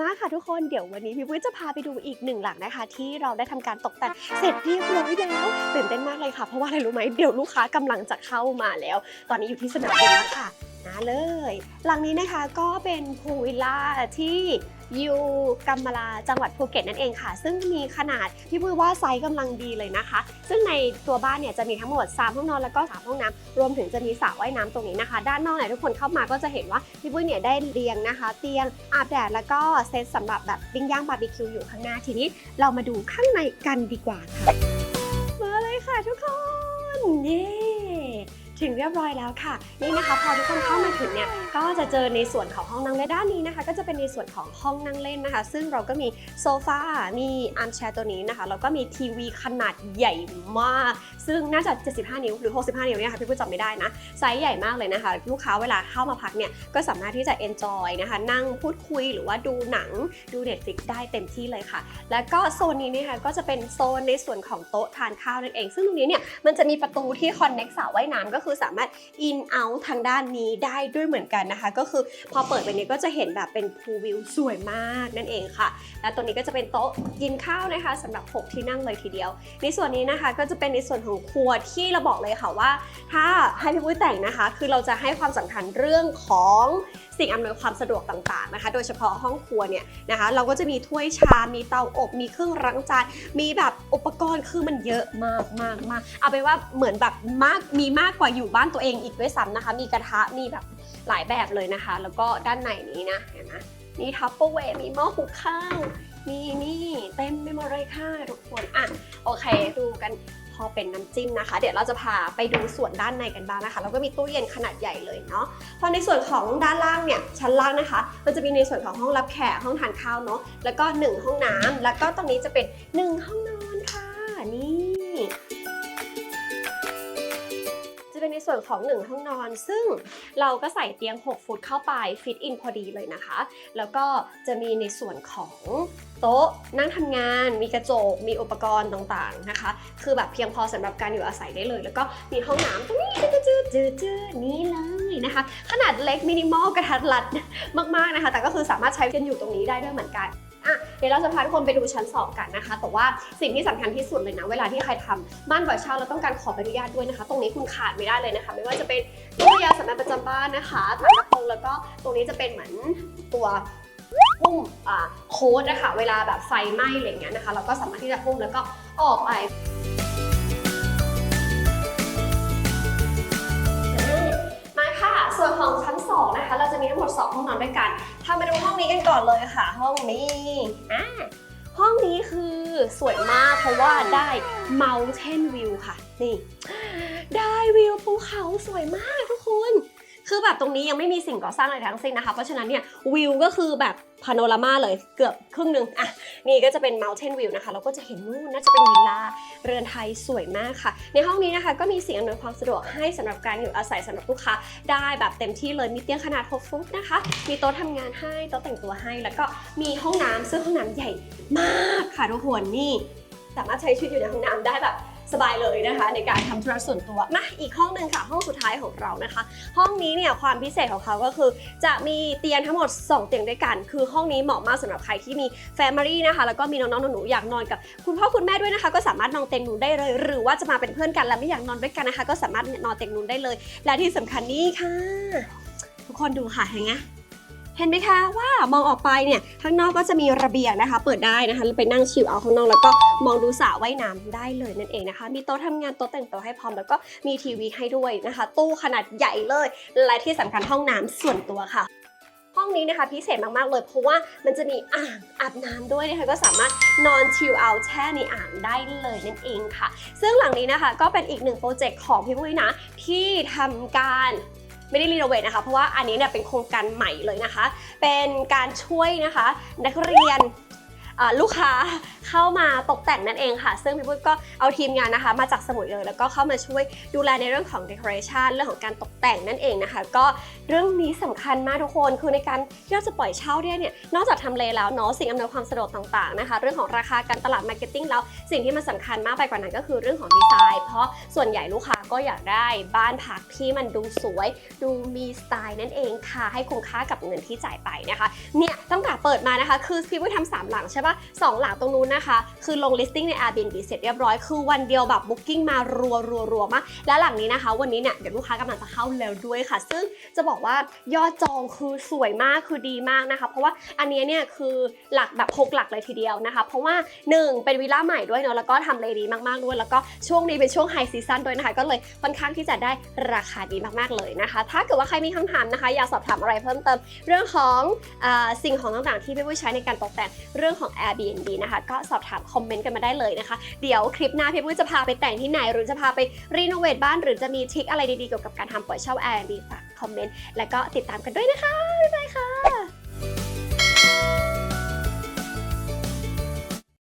มาค่ะทุกคนเดี๋ยววันนี้พี่ปุ้ยจะพาไปดูอีกหนึ่งหลังนะคะ ที่เราได้ทำการตกแต่งเสร็จเรียบร้อยแล้วตื่นเต้นมากเลยค่ะเพราะว่าอะไรรู้ไหมเดี๋ยวลูกค้ากำลังจะเข้ามาแล้ว ตอนนี้อยู่ที่สนามบินแล้วค่ะ เลย หลังนี้นะคะก็เป็นพูลวิลล่าที่อยู่กัมมาลาจังหวัดภูเก็ตนั่นเองค่ะ ซึ่งมีขนาดพี่ปุ้ยว่าไซส์กำลังดีเลยนะคะ ซึ่งในตัวบ้านเนี่ยจะมีทั้งหมด 3 ห้องนอนแล้วก็ 3 ห้องน้ำรวมถึงจะมีสระว่ายน้ำตรงนี้นะคะ ด้านนอกเนี่ยทุกคนเข้ามาก็จะเห็นว่าพี่ปุ้ยเนี่ยได้เรียงนะคะ เตียงอาบแดดแล้วก็เซตสำหรับแบบปิ้งย่างบาร์บีคิวอยู่ข้างหน้าทีนี้ เรามาดูข้างในกันดีกว่าค่ะมาเลยค่ะทุกคนเย้ ถึงเรียบร้อยแล้วค่ะ นี่นะคะพอทุกคนเข้ามาถึงเนี่ยก็จะเจอในส่วนของห้องนั่งเล่นด้านนี้นะคะ ก็จะเป็นในส่วนของห้องนั่งเล่นนะคะ ซึ่งเราก็มีโซฟา มีอาร์มแชร์ตัวนี้นะคะแล้วก็มีทีวีขนาดใหญ่มาก ซึ่งน่าจะ 75 นิ้วหรือ 65 นิ้วเนี่ยค่ะพี่ปุ้จำไม่ได้นะไซส์ใหญ่มากเลยนะคะ ลูกค้าเวลาเข้ามาพักเนี่ยก็สามารถที่จะ enjoy นะคะ นั่งพูดคุยหรือว่าดูหนังดู Netflix ได้เต็มที่เลยค่ะ แล้วก็โซนนี้นี่ยค่ะก็จะเป็นโซนในส่วนของโต๊ะทานข้าวนั่นเอง ซึ่งตรงนี้เนี่ยมันจะมีประตูที่ connect สระว่ายน้ำก็คือสามารถ in out ทางด้านนี้ได้ด้วยเหมือนกันนะคะ ก็คือพอเปิดไปเนี่ยก็จะเห็นแบบเป็นพูวิวสวยมากนั่นเองค่ะ และตัวนี้ก็จะเป็นโต๊ะกินข้าวนะคะสำหรับ 6 ที่นั่งเลยทีเดียว ในส่วนนี้นะคะก็จะเป็นในส่วนของครัวที่เราบอกเลยค่ะว่า ถ้าให้พี่ปุ้ยแต่งนะคะ คือเราจะให้ความสำคัญเรื่องของสิ่งอำนวยความสะดวกต่างๆนะคะ โดยเฉพาะห้องครัวเนี่ยนะคะ เราก็จะมีถ้วยชามมีเตาอบ มีเครื่องล้างจาน มีแบบอุปกรณ์คือมันเยอะมากมากมากเอาไปว่าเหมือนแบบมากมีมากกว่าอยู่บ้านตัวเองอีกด้วยซ้ำนะคะ มีกระทะมีแบบหลายแบบเลยนะคะ แล้วก็ด้านในนี้นะเห็นไหมมีทัพเปอร์เวร์มีหม้อหุงข้าวมีนี่เต็มไปหมดเลยค่ะทุกคนอะโอเค ดูกันพอเป็นน้ำจิ้มนะคะ เดี๋ยวเราจะพาไปดูส่วนด้านในกันบ้างนะคะ แล้วก็มีตู้เย็นขนาดใหญ่เลยเนาะพอในส่วนของด้านล่างเนี่ยชั้นล่างนะคะ มันจะมีในส่วนของห้องรับแขกห้องทานข้าวเนาะแล้วก็หนึ่งห้องน้ำแล้วก็ตรงนี้จะเป็นหนึ่งห้องนอนค่ะนี่ ส่วนของ 1 ห้องนอน ซึ่งเราก็ใส่เตียง 6 ฟุตเข้าไปฟิตอินพอดีเลยนะคะ แล้วก็จะมีในส่วนของโต๊ะนั่งทำงานมีกระจก มีอุปกรณ์ต่างๆนะคะ คือแบบเพียงพอสำหรับการอยู่อาศัยได้เลย แล้วก็มีห้องน้ำตรงนี้จืดจืดจืดนี่เลยนะคะ ขนาดเล็กมินิมอลกระทัดรัดมากๆนะคะ แต่ก็คือสามารถใช้กันอยู่ตรงนี้ได้ด้วยเหมือนกัน อะเดี๋ยวเราจะพาทุกคนไปดูชั้นสองกันนะคะ แต่ว่าสิ่งที่สำคัญที่สุดเลยนะ เวลาที่ใครทำบ้านบ่อยเช่าเราต้องการขอใบอนุญาตด้วยนะคะ ตรงนี้คุณขาดไม่ได้เลยนะคะ ไม่ว่าจะเป็นตู้ยาสำนักประจำบ้านนะคะถังกระโปรงแล้วก็ตรงนี้จะเป็นเหมือนตัวพุ่มโค้ดนะคะ เวลาแบบไฟไหม้อะไรเงี้ยนะคะ เราก็สามารถที่จะพุ่มแล้วก็ออกไป ชั้น 2 นะคะ เราจะมีทั้งหมด 2 ห้องนอนด้วยกันพามาดูห้องนี้กันก่อนเลยค่ะ ห้องนี้อ่าห้องนี้คือสวยมากเพราะว่าได้ mountain view ค่ะ นี่ ได้วิวภูเขาสวยมากทุกคน คือแบบตรงนี้ยังไม่มีสิ่งก่อสร้างอะไรทั้งสิ้นนะคะ เพราะฉะนั้นเนี่ยวิวก็คือแบบพาโนรามาเลยเกือบครึ่งหนึ่งอะนี่ก็จะเป็น mountain view นะคะ เราก็จะเห็นนู่นน่าจะเป็นวิลล่าเรือนไทยสวยมากค่ะ ในห้องนี้นะคะก็มีสิ่งอำนวยความสะดวกให้สำหรับการอยู่อาศัยสำหรับลูกค้าได้แบบเต็มที่เลยมีเตียงขนาด6ฟุตนะคะ มีโต๊ะทำงานให้โต๊ะแต่งตัวให้ แล้วก็มีห้องน้ำซึ่งห้องน้ำใหญ่มากค่ะทุกคนนี่สามารถใช้ชีวิตอยู่ในห้องน้ำได้แบบ สบายเลยนะคะ ในการทำธุระส่วนตัวมาอีกห้องหนึ่งค่ะ ห้องสุดท้ายของเรานะคะ ห้องนี้เนี่ยความพิเศษของเขาก็คือ จะมีเตียงทั้งหมด 2 เตียงด้วยกัน คือห้องนี้เหมาะมากสำหรับใครที่มีแฟมิลี่นะคะ แล้วก็มีน้องๆหนูๆอยากนอนกับคุณพ่อคุณแม่ด้วยนะคะ ก็สามารถนอนเตียงนู้นได้เลย หรือว่าจะมาเป็นเพื่อนกันแล้วไม่อยากนอนด้วยกันนะคะ ก็สามารถนอนเตียงนู้นได้เลย และที่สำคัญนี่ค่ะ ทุกคนดูค่ะเห็นไหม เห็นไหมคะว่ามองออกไปเนี่ยข้างนอกก็จะมีระเบียงนะคะ เปิดได้นะคะไปนั่งชิลเอาข้างนอกแล้วก็มองดูสระว่ายน้ำได้เลยนั่นเองนะคะ มีโต๊ะทำงานโต๊ะแต่งตัวให้พร้อมแล้วก็มีทีวีให้ด้วยนะคะ ตู้ขนาดใหญ่เลยและที่สำคัญห้องน้ำส่วนตัวค่ะห้องนี้นะคะพิเศษมาก ๆ เลยเพราะว่ามันจะมีอ่างอาบน้ำด้วยนะคะก็สามารถนอนชิลเอาแช่ในอ่างได้เลยนั่นเองค่ะ ซึ่งหลังนี้นะคะก็เป็นอีกหนึ่งโปรเจกต์ของพี่ปุ้ยนะที่ทำการ ไม่ได้รีโนเวทนะคะ เพราะว่าอันนี้เนี่ยเป็นโครงการใหม่เลยนะคะ เป็นการช่วยนะคะ นักเรียน ลูกค้าเข้ามาตกแต่งนั่นเองค่ะ ซึ่งพี่ปุ้ยก็เอาทีมงานนะคะ มาจากสมุยเลย แล้วก็เข้ามาช่วยดูแลในเรื่องของ decoration เรื่องของการตกแต่งนั่นเองนะคะ ก็เรื่องนี้สำคัญมากทุกคนคือในการที่เราจะปล่อยเช่าเนี่ยเนี่ยนอกจากทำเลแล้วเนาะสิ่งอำนวยความสะดวกต่างๆนะคะ เรื่องของราคาการตลาดมาร์เก็ตติ้งแล้วสิ่งที่มันสำคัญมากไปกว่านั้นก็คือเรื่องของดีไซน์ เพราะส่วนใหญ่ลูกค้าก็อยากได้บ้านพักที่มันดูสวย ดูมีสไตล์นั่นเองค่ะให้คุ้มค่ากับเงินที่จ่ายไปนะคะเนี่ยตั้งแต่เปิดมานะคะ คือพี่วุ้ยทำสามหลังใช่ปะสองหลังตรงนู้นนะคะ คือลง listing ใน Airbnb เสร็จเรียบร้อย คือวันเดียวแบบ booking มารัวรัวรัวมาก และหลังนี้นะคะ วันนี้เนี่ยเดี๋ยวลูกค้ากำลังจะเข้าแล้วด้วยค่ะ ซึ่งจะบอกว่ายอดจองคือสวยมากคือดีมากนะคะ เพราะว่าอันนี้เนี่ยคือหลักแบบหกหลักเลยทีเดียวนะคะ เพราะว่าหนึ่งเป็นวิลล่าใหม่ด้วยเนาะแล้วก็ทำเลดีมากๆด้วยแล้วก็ช่วงนี้เป็นช่วงไฮซีซันด้วยนะคะ ก็เลยค่อนข้างที่จะได้ราคาดีมากๆเลยนะคะ ถ้าเกิดว่าใครมีคำถามนะคะ อยากสอบถามอะไรเพิ่มเติม เรื่องของอสิ่งของต่างๆที่พี่ปุ้ยใช้ในการตกแต่งเรื่องของ Airbnb นะคะ ก็สอบถามคอมเมนต์กันมาได้เลยนะคะ เดี๋ยวคลิปหน้าพี่ปุ้ยจะพาไปแต่งที่ไหน หรือจะพาไปรีโนเวทบ้านหรือจะมีทริคอะไรดีๆเกี่ยวกับการทำปล่อยเช่า Airbnb ฝากคอมเมนต์แล้วก็ติดตามกันด้วยนะคะบ๊ายบายค่ะ